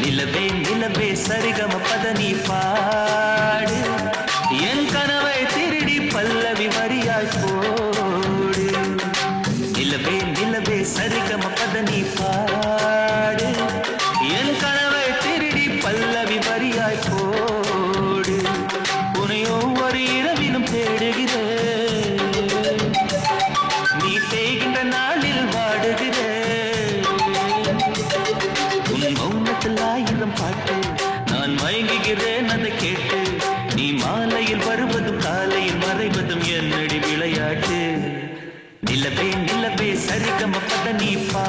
నిలవే నిలవే సరిగమ పద నీ పా சரிகம பதனி பாடு. என் கனவை திருடி பல்லவி வரியாய் போடு. உனையோ ஒரு இரவினும் தேடுகிறோம் நீ பா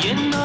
என்ன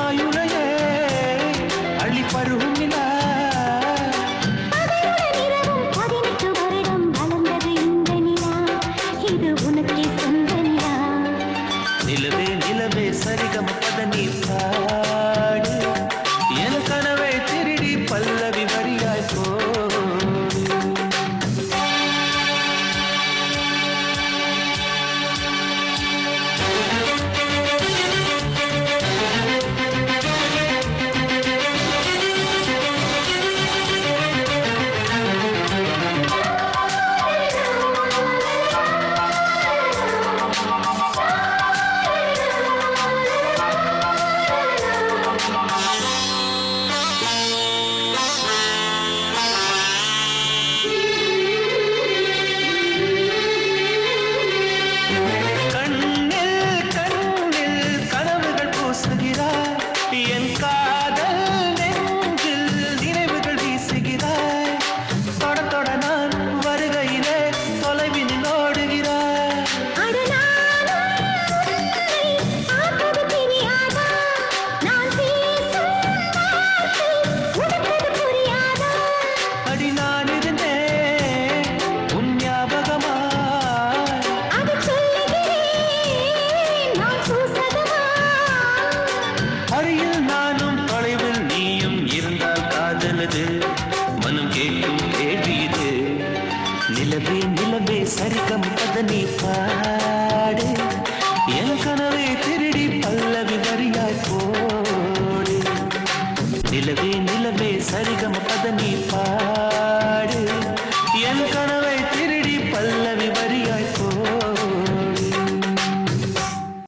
மனம் கேட்கும் கேள்வி இது. நிலவே நிலவே சரிகம் பதனி பாடு.